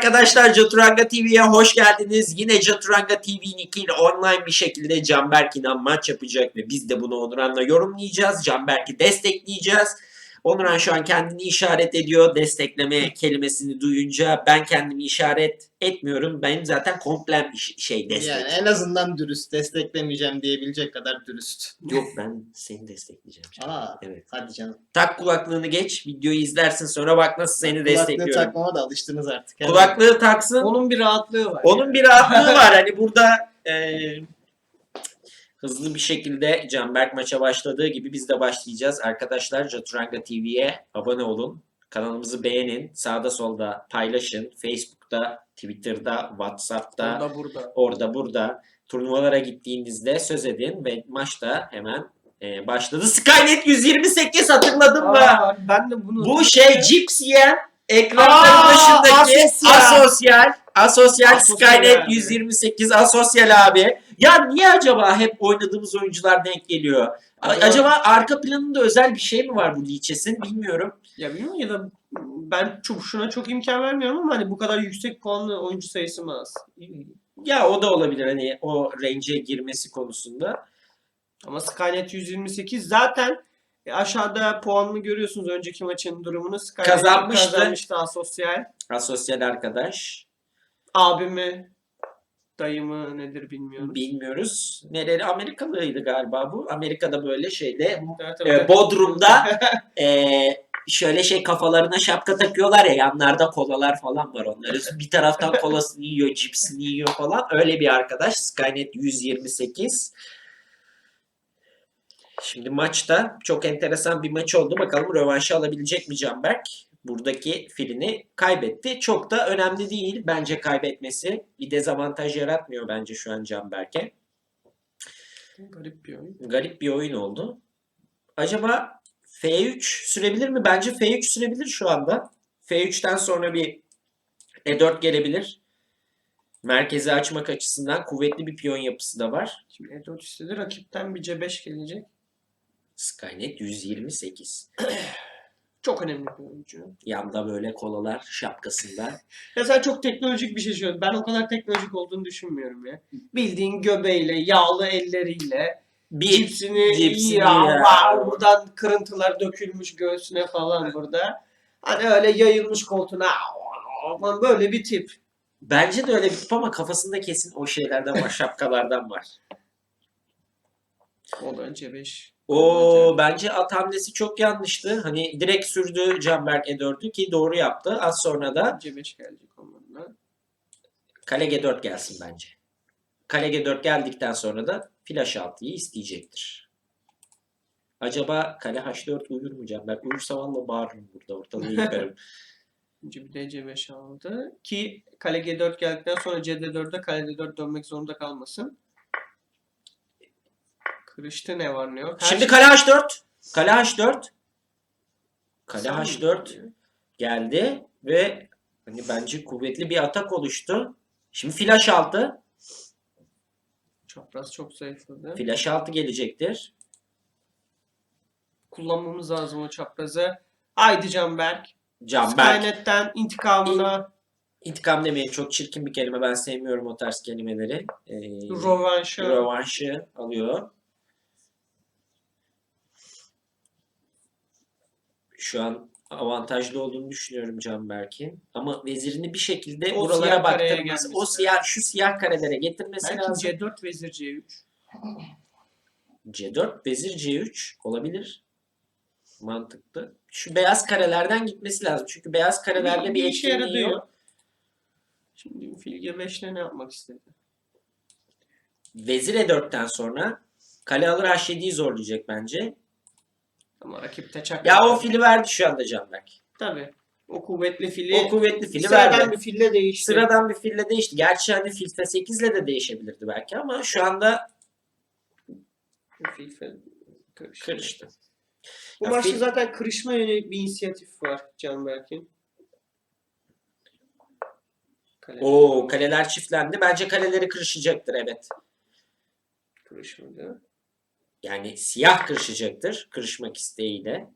arkadaşlar Caturanga TV'ye hoş geldiniz. Yine Caturanga TV Nick ile online bir şekilde Canberk İnan maç yapacak ve biz de bunu Onuran'la yorumlayacağız. Canberk'i destekleyeceğiz. Onuran şu an kendini işaret ediyor. Destekleme kelimesini duyunca ben kendimi işaret etmiyorum. Benim zaten komplem şey destek. Yani en azından dürüst desteklemeyeceğim diyebilecek kadar dürüst. Yok ben seni destekleyeceğim. canım. Aa, Evet. hadi canım. Tak kulaklığını geç. Videoyu izlersin sonra bak nasıl seni Kulaklığı destekliyorum. takmama da alıştınız artık. Yani Kulaklığı taksın. Onun bir rahatlığı var. Onun bir rahatlığı var. Hani burada e, hızlı bir şekilde Canberk maça başladığı gibi biz de başlayacağız. Arkadaşlar Caturanga TV'ye abone olun. Kanalımızı beğenin. Sağda solda paylaşın. Facebook'ta, Twitter'da, WhatsApp'ta, Onda burada. orada burada. Turnuvalara gittiğinizde söz edin ve maçta hemen e, başladı. Skynet 128 hatırladın mı? Aa, ben de bunu... Bu şey cips yiyen ekranların başındaki asosyal. asosyal asosyal, Asosyal Skynet abi. 128 asosyal abi. Ya niye acaba hep oynadığımız oyuncular denk geliyor? Acaba- Acaba, arka planında özel bir şey mi var bu Lichess'in bilmiyorum. Ya bilmiyorum ya da ben çok şuna çok imkan vermiyorum ama hani bu kadar yüksek puanlı oyuncu sayısı mı az? Ya o da olabilir hani o range'e girmesi konusunda. Ama Skynet 128 zaten e, aşağıda puanını görüyorsunuz önceki maçın durumunu. Skynet Kazanmıştı. Kazanmıştı asosyal. Asosyal arkadaş. Abimi, dayımı nedir bilmiyorum. Bilmiyoruz. Neleri Amerikalıydı galiba bu. Amerika'da böyle şeyde e. Bodrum'da e, şöyle şey kafalarına şapka takıyorlar ya yanlarda kolalar falan var onların. Bir taraftan kolasını yiyor, cipsini yiyor falan. Öyle bir arkadaş. Skynet 128. Şimdi maçta çok enteresan bir maç oldu. Bakalım rövanşı alabilecek mi Canberk? Buradaki filini kaybetti. Çok da önemli değil bence kaybetmesi. Bir dezavantaj yaratmıyor bence şu an Canberk'e. Garip bir oyun. Garip bir oyun oldu. Acaba F3 sürebilir mi? Bence F3 sürebilir şu anda. F3'ten sonra bir E4 gelebilir. Merkezi açmak açısından kuvvetli bir piyon yapısı da var. Şimdi E4 istedi. Rakipten bir C5 gelecek. Skynet 128. Çok önemli bir oyuncu. Yanda böyle kolalar şapkasında. Ya sen çok teknolojik bir şey söylüyorsun. Ben o kadar teknolojik olduğunu düşünmüyorum ya. Bildiğin göbeğiyle, yağlı elleriyle, Bir cipsini, cipsini ya, ya. var, buradan kırıntılar dökülmüş göğsüne falan burada. Hani öyle yayılmış koltuğuna aman böyle bir tip. bence de öyle bir tip ama kafasında kesin o şeylerden var, şapkalardan var. O da C5. O bence at hamlesi çok yanlıştı. Hani direkt sürdü Canberk E4'ü ki doğru yaptı. Az sonra da C5 gelecek onlarla. kale G4 gelsin bence. Kale G4 geldikten sonra da flash 6'yı isteyecektir. Acaba kale H4 uyur mu Canberk? Uyursa valla bağırırım burada ortalığı yıkarım. Önce bir de C5 aldı. Ki kale G4 geldikten sonra CD4'de kale D4 dönmek zorunda kalmasın. Kırıştı ne var ne yok. Her Şimdi şey- kale H4. Kale H4. Kale Sen mi H4 diyorsun? geldi ve hani bence kuvvetli bir atak oluştu. Şimdi flash 6. Çapraz çok zayıfladı. Flash 6 gelecektir. Kullanmamız lazım o çaprazı. Haydi Canberk. Canberk. Skynet'ten intikamına İntikam demeyin çok çirkin bir kelime. Ben sevmiyorum o tarz kelimeleri. Ee, rövanşı. rövanşı alıyor. Şu an avantajlı olduğunu düşünüyorum Canberk'in. Ama vezirini bir şekilde O buralara baktırması, o siyah şu siyah karelere getirmesi Belki lazım. C4 vezir C3. C4, vezir C3 olabilir. Mantıklı. Şu beyaz karelerden gitmesi lazım. Çünkü beyaz karelerde bir işe etkinliği yaradı yok. Şimdi fil G5'le ne yapmak istedi? Vezir E4'ten sonra kale alır H7'yi zorlayacak bence. Ama rakip taçak. Ya o fili verdi şu anda Canberk. Tabii. O kuvvetli fili O kuvvetli fili sıradan verdi. bir fille değişti. Sıradan bir fille değişti. Gerçi hani fil F8 ile de değişebilirdi belki ama şu anda Fil fe- karıştı. karıştı. Bu Ya maçta fil- zaten kırışma yönelik bir inisiyatif var Canberk'in. Kale Oo kaleler çiftlendi. Bence kaleleri kırışacaktır evet. kırışmadı. Yani siyah kırışacaktır. Kırışmak isteğiyle.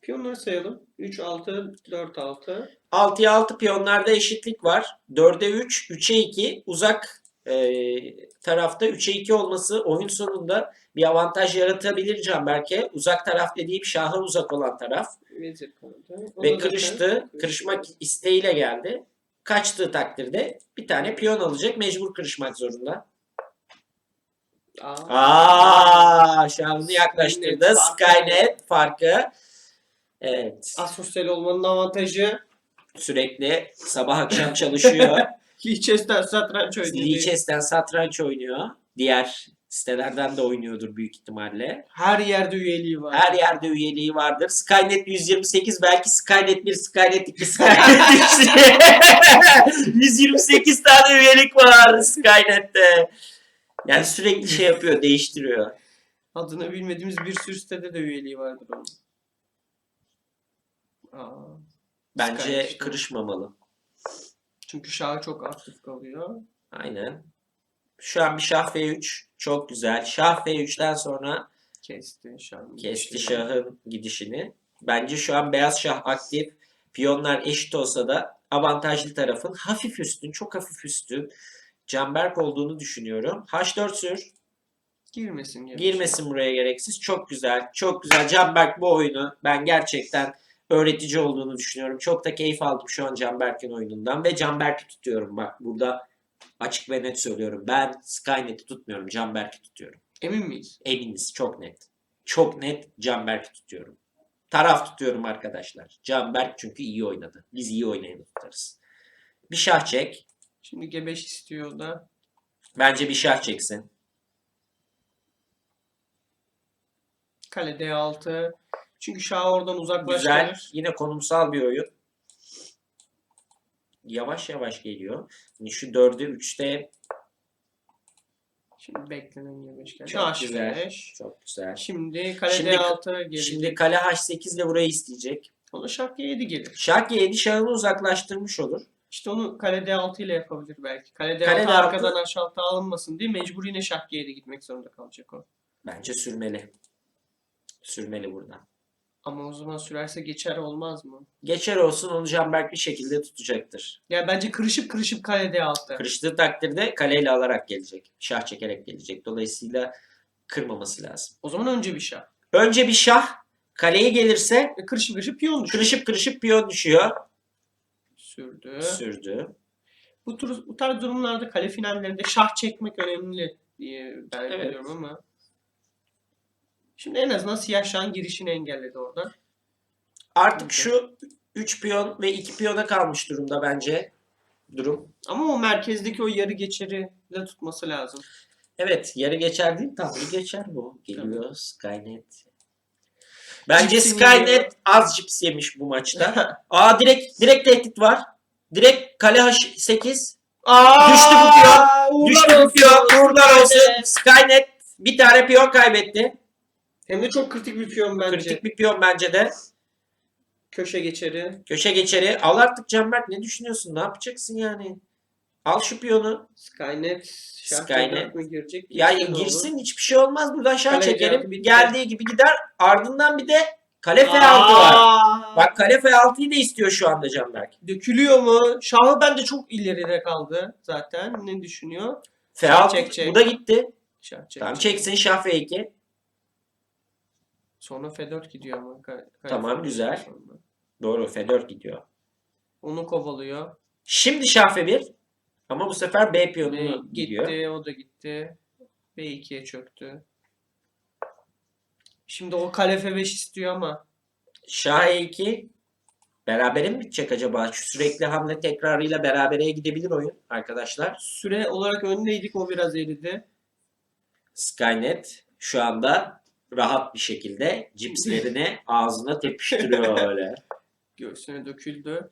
Piyonları sayalım. 3 6 4 6. 6'ya 6 piyonlarda eşitlik var. 4'e 3, 3'e 2 uzak e, tarafta 3'e 2 olması oyun sonunda bir avantaj yaratabilir Canberk'e. Uzak taraf dediğim şaha uzak olan taraf. Vezir kaldı. O Ve da kırıştı. Kırışmak isteğiyle geldi. Kaçtığı takdirde bir tane piyon alacak. Mecbur kırışmak zorunda. Aa. Şahını yaklaştırdı. Skynet farkı. Evet. Asosyal olmanın avantajı. Sürekli sabah akşam çalışıyor. Leicester satranç oynuyor. Lichess'ten satranç oynuyor. Diğer sitelerden de oynuyordur büyük ihtimalle. Her yerde üyeliği var. Her yerde üyeliği vardır. Skynet 128 belki Skynet 1, Skynet 2, Skynet 3 128 tane üyelik var Skynet'te. Yani sürekli şey yapıyor, değiştiriyor. Adını bilmediğimiz bir sürü sitede de üyeliği vardır onun. Aa, Bence işte. kırışmamalı. çünkü şah çok aktif kalıyor. Aynen. Şu an bir şah F3. Çok güzel. Şah F3'ten sonra Kesti şahın. kesti gidişini. şahın gidişini. Bence şu an beyaz şah aktif. Piyonlar eşit olsa da avantajlı tarafın hafif üstün, çok hafif üstün Canberk olduğunu düşünüyorum. H4 sür. Girmesin. gerek. Girmesin buraya gereksiz. Çok güzel. Çok güzel. Canberk bu oyunu ben gerçekten öğretici olduğunu düşünüyorum. Çok da keyif aldım şu an Canberk'in oyunundan ve Canberk'i tutuyorum. Bak burada açık ve net söylüyorum. Ben Skynet'i tutmuyorum. Canberk'i tutuyorum. Emin miyiz? Eminiz çok net. Çok net Canberk'i tutuyorum. Taraf tutuyorum arkadaşlar. Canberk çünkü iyi oynadı. Biz iyi oynayanı tutarız. Bir şah çek. Şimdi G5 istiyor da. Bence bir şah çeksin. Kale D6. Çünkü şah oradan Güzel. uzaklaştırır. Yine konumsal bir oyun. Yavaş yavaş geliyor. Şimdi şu 4'ü 3'te Şimdi beklenen G5 geldi. Çok Şah güzel. H5. çok güzel. Şimdi kale Şimdi- D6 gelecek. Şimdi kale H8 ile burayı isteyecek. Ona şah G7 gelir. Şah G7 şahını uzaklaştırmış olur. İşte onu kale D6 ile yapabilir belki. Kale D6 Kale D6 arkadan aşağı alınmasın diye mecbur yine şah G7 gitmek zorunda kalacak o. Bence sürmeli. Sürmeli burada. Ama o zaman sürerse geçer olmaz mı? Geçer olsun onu Canberk bir şekilde tutacaktır. Ya bence kırışıp kırışıp kale D6. Kırıştığı takdirde kaleyle alarak gelecek. Şah çekerek gelecek. Dolayısıyla kırmaması lazım. O zaman önce bir şah. Önce bir şah kaleye gelirse E, kırışıp kırışıp piyon düşüyor. kırışıp kırışıp piyon düşüyor. Sürdü. Sürdü. Bu, tür, bu tarz durumlarda kale finallerinde şah çekmek önemli diye ben Evet. biliyorum ama. Şimdi en azından siyah şahın girişini engelledi oradan. Artık Okey. şu 3 piyon ve 2 piyona kalmış durumda bence durum. Ama o merkezdeki o yarı geçeri de tutması lazım. Evet yarı geçer değil tam bir geçer bu. Geliyor Skynet. Bence Cips Skynet az cips yemiş bu maçta. Aa direkt direkt tehdit var. Direkt kale H8. Aa, Düştü bu piyon. Düştü bu piyon. Uğurlar olsun. Skynet. Skynet bir tane piyon kaybetti. Hem de çok kritik bir piyon bence. Kritik bir piyon bence de. Köşe geçeri. Köşe geçeri. Al artık Canberk ne düşünüyorsun? Ne yapacaksın yani? Al şu piyonu. Skynet. Şah Skynet. Mi girecek? Ya olur? girsin hiçbir şey olmaz. Buradan şah Kale çekerim. bitti. Geldiği gibi gider. Ardından bir de kale F6 var. Aa! Bak kale F6'yı da istiyor şu anda Canberk. Dökülüyor mu? Şahı bence çok ileride kaldı zaten. Ne düşünüyor? F6 Çek, çek. bu da gitti. Şah. Tamam çeksin şah F2. Sonra F4 gidiyor ama. Ka- kale Tamam, F4 güzel. sonra. Doğru F4 gidiyor. Onu kovalıyor. Şimdi şah F1. Ama bu sefer B piyonunu gitti, gidiyor. o da gitti. B2'ye çöktü. Şimdi o kale F5 istiyor ama Şah E2. Berabere mi bitecek acaba? Şu sürekli hamle tekrarıyla berabereye gidebilir oyun arkadaşlar. süre olarak öndeydik o biraz eridi. Skynet şu anda rahat bir şekilde cipslerini ağzına tepiştiriyor öyle. Göğsüne döküldü.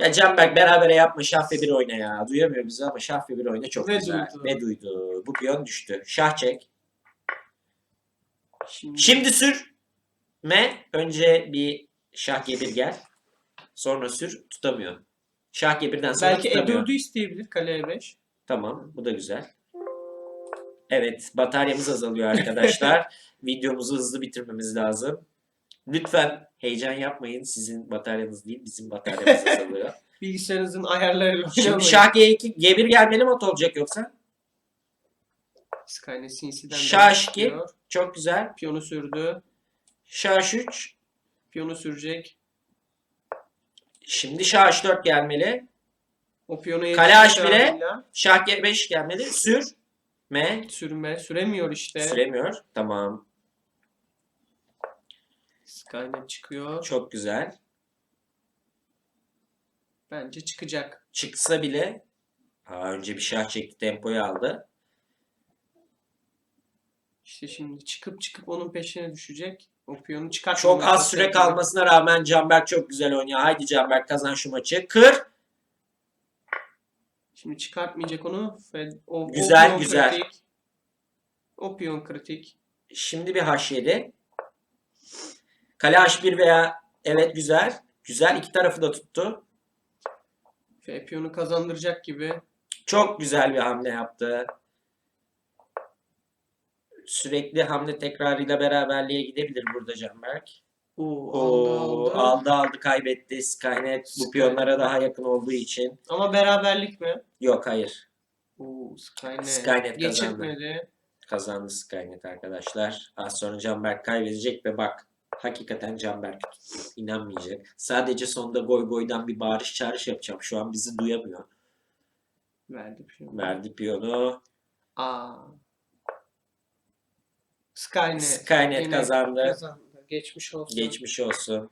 Ya Canberk berabere yapma şah F1 oyna ya. Duyamıyor bizi ama şah F1 oyna çok Ve güzel. duydu. Ve duydu. Bu piyon düştü. Şah çek. Şimdi, Şimdi sürme. Önce bir şah G1 gel. Sonra sür. Tutamıyor. Şah G1'den sonra belki tutamıyor. E4'ü isteyebilir kale E5. Tamam. Bu da güzel. Evet. Bataryamız azalıyor arkadaşlar. Videomuzu hızlı bitirmemiz lazım. Lütfen heyecan yapmayın. Sizin bataryanız değil bizim bataryamız azalıyor. Bilgisayarınızın ayarlarıyla Şimdi oynamayın. şah G2, G1 gelmeli mi olacak yoksa? Skynet sinsinden Şah beri iki. çıkıyor. Çok güzel. Piyonu sürdü. Şah 3. Piyonu sürecek. Şimdi şah H4 gelmeli. O piyonu Kale yetişecek H1'e. haliyle. Şah G5 gelmeli. Sür. M. Sürme. Süremiyor işte. Süremiyor. Tamam. Skynet çıkıyor. Çok güzel. Bence çıkacak. Çıksa bile Aa, önce bir şah çekti. Tempoyu aldı. İşte şimdi çıkıp çıkıp onun peşine düşecek. O piyonu çıkart. Çok az süre kalmasına rağmen Canberk çok güzel oynuyor. Haydi Canberk kazan şu maçı. Kır. Şimdi çıkartmayacak onu. O, Güzel, o piyon güzel. Kritik. O piyon kritik. Şimdi bir H7. Kale H1 veya evet güzel. Güzel iki tarafı da tuttu. F piyonu kazandıracak gibi. Çok güzel bir hamle yaptı. Sürekli hamle tekrarıyla beraberliğe gidebilir burada Canberk. Oo, Oo, aldı, aldı. aldı aldı kaybetti. Skynet bu Skynet. piyonlara daha yakın olduğu için. Ama beraberlik mi? Yok hayır. Oo, Skynet. Skynet kazandı. Geçirtmedi. Kazandı Skynet arkadaşlar. Az sonra Canberk kaybedecek ve bak hakikaten Canberk. İnanmayacak. Sadece sonda goy goydan bir bağırış çağrış yapacağım. Şu an bizi duyamıyor. Verdi piyonu. Verdi piyonu. Aa. Skynet. Skynet kazandı. kazandı. Geçmiş olsun. Geçmiş olsun.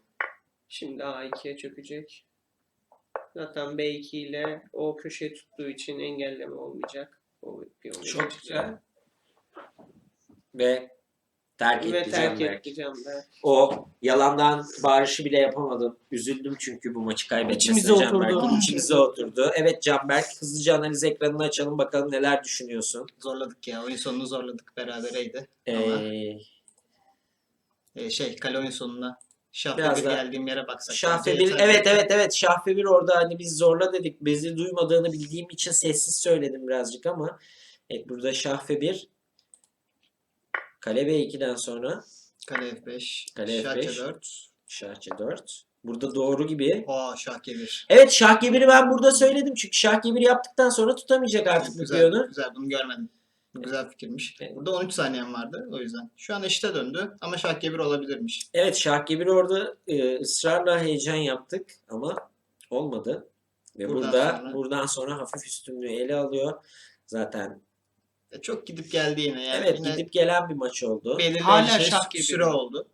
Şimdi A2'ye çökecek. Zaten B2 ile o köşeyi tuttuğu için engelleme olmayacak. O piyonu Çok güzel. Ve terk Ve etti terk Canberk. etti Canberk. O yalandan bağırışı bile yapamadım. Üzüldüm çünkü bu maçı kaybetmesine İçimize Canberk'in. oturdu. İçimize oturdu. Evet Canberk hızlıca analiz ekranını açalım bakalım neler düşünüyorsun. Zorladık ya. Oyun sonunu zorladık. Berabereydi. Ama Ee, e, şey kale oyun sonuna şah Biraz bir geldiğim yere baksak. Şah bence bir yeter. evet evet evet Şah bir orada hani biz zorla dedik. Bizi duymadığını bildiğim için sessiz söyledim birazcık ama evet burada Şah bir Kale B2'den sonra Kale F5. Kale şah F5. C4. Şah C4. Burada doğru gibi. Oo şah G1. Evet Şah G1'i ben burada söyledim çünkü Şah G1 yaptıktan sonra tutamayacak artık bu güzel, piyonu. güzel bunu görmedim. Bu güzel fikirmiş. Evet. Burada 13 saniyem vardı o yüzden. Şu an eşite döndü ama şah G1 olabilirmiş. Evet Şah G1 orada e, ısrarla heyecan yaptık ama olmadı. Ve Buradan burada sonra- buradan sonra hafif üstünlüğü ele alıyor. Zaten çok gidip geldi yine. Yani evet yine gidip gelen bir maç oldu. belirleyen Hala şey şah G1 süre oldu.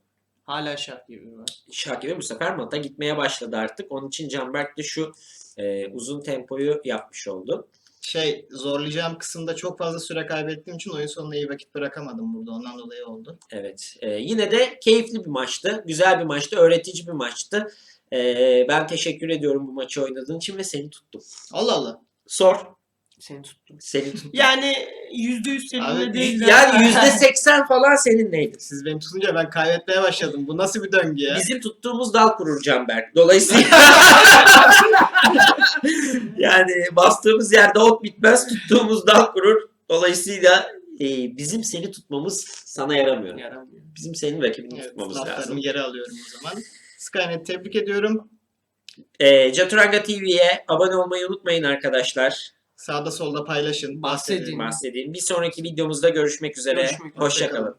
Hala şah gibi var. Şah G1 bu sefer mata gitmeye başladı artık. Onun için Canberk de şu e, uzun tempoyu yapmış oldu. Şey zorlayacağım kısımda çok fazla süre kaybettiğim için oyun sonuna iyi vakit bırakamadım burada. Ondan dolayı oldu. Evet. e, yine de keyifli bir maçtı. Güzel bir maçtı. Öğretici bir maçtı. E, ben teşekkür ediyorum bu maçı oynadığın için ve seni tuttum. Allah Allah. Sor. Seni tuttum. Seni tuttum. Yani yüzde yüz seninle değil. Yani yüzde seksen falan seninleydi. Siz beni tutunca ben kaybetmeye başladım. Bu nasıl bir döngü ya? Bizim tuttuğumuz dal kurur Canberk. Dolayısıyla yani bastığımız yerde ot bitmez, tuttuğumuz dal kurur. Dolayısıyla e, bizim seni tutmamız sana yaramıyor. Yaramıyor. Bizim senin rakibini Evet, tutmamız laflarımı lazım. geri alıyorum o zaman. Skynet tebrik ediyorum. E, Caturanga TV'ye abone olmayı unutmayın arkadaşlar. Sağda solda paylaşın. Bahsedin. Bahsedeyim. Bir sonraki videomuzda görüşmek üzere. Görüşmek üzere. Hoşçakalın.